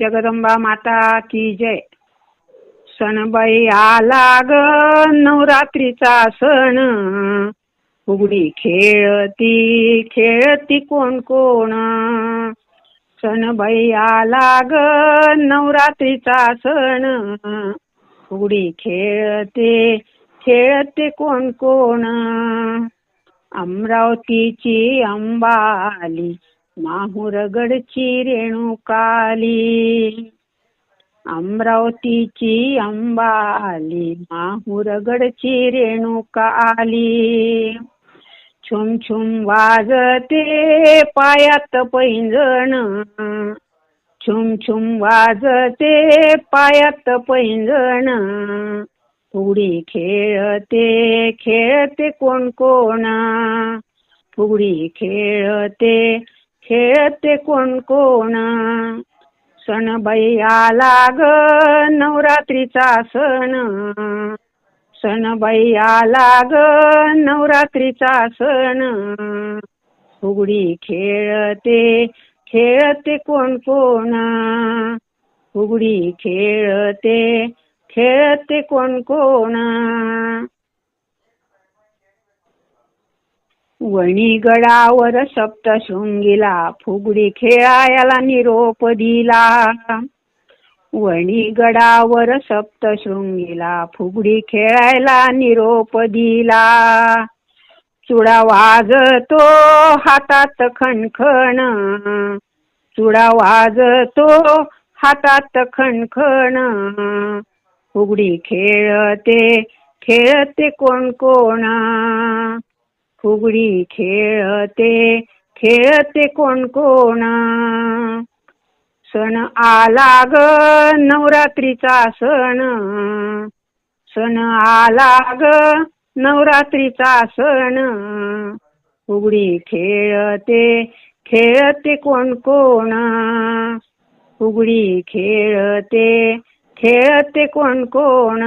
जगदंबा माता की जय. सणबाई आला ग नवरात्रीचा सण. फुगडी खेळती खेळती कोण कोण. सणबाई आला ग नवरात्रीचा सण. फुगडी खेळते खेळते कोण कोण. अमरावतीची अंबाली माहुरगडची रेणुकाली अमरावतीची अंबाली माहुरगडची रेणुका आली छुम छुम वाजते पायात पैंजण छुम छुम वाजते पायात पैंजण. फुगडी खेळते खेळते कोण कोण फुगडी खेळते खेळते कोण कोण. सणबाई आला ग नवरात्रीचा सण. सणबाई आला ग नवरात्रीचा सण. फुगडी खेळते खेळते कोण कोण. फुगडी खेळते खेळते कोण कोण. वणीगडावर सप्तशृंगीला फुगडी खेळायला निरोप दिला. वणीगडावर सप्तशृंगीला फुगडी खेळायला निरोप दिला. चुडा वाजतो हातात खणखण. चुडा वाजतो हातात खणखण. फुगडी खेळते खेळते कोण कोण? फुगडी खेळते खेळते कोण कोण. सण आला ग नवरात्रीचा सण. सण आला ग नवरात्रीचा सण. फुगडी खेळते खेळते कोण कोण. फुगडी खेळते खेळते कोण कोण.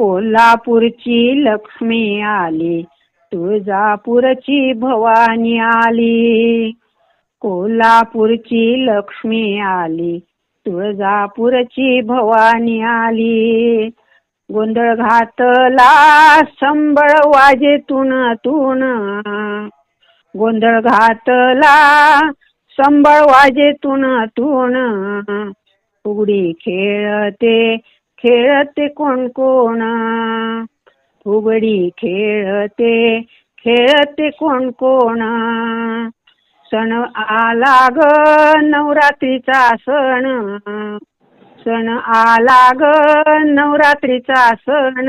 कोल्हापूरची लक्ष्मी आली. तुळजापूरची भवानी आली. कोल्हापूरची लक्ष्मी आली. तुळजापूरची भवानी आली. गोंधळ घातला संबळ वाजे तुण गोंधळ घातला संबळ वाजे तुण फुगडी खेळते खेळते कोण कोण? फुगडी खेळते खेळते कोण कोण? सण आला ग नवरात्रीचा सण. सण आला ग नवरात्रीचा सण.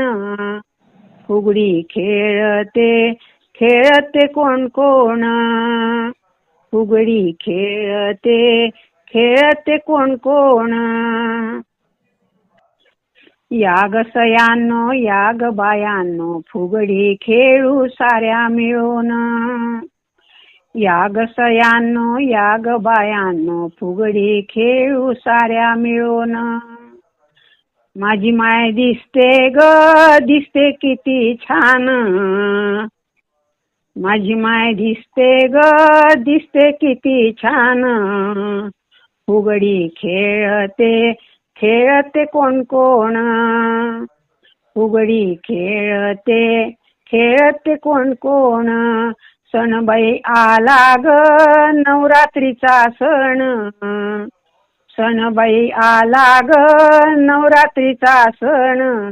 फुगडी खेळते खेळते कोण कोण? फुगडी खेळते खेळते कोण कोण? याग सयानो याग बायानो फुगडी खेळू साऱ्या मिळून याग सयानो याग बायानो फुगडी खेळू साऱ्या मिळून माझी माय दिसते ग दिसते किती छान माझी माय दिसते ग दिसते किती छान फुगडी खेळते खेळते कोण कोण? फुगडी खेळते खेळते कोण कोण? सणबाई आला ग नवरात्रीचा सण. सणबाई आला ग नवरात्रीचा सण.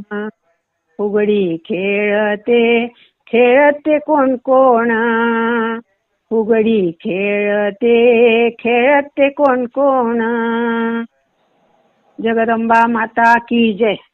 फुगडी खेळते खेळते कोण कोण? फुगडी खेळते खेळते कोण कोण? जगदंबा माता की जय.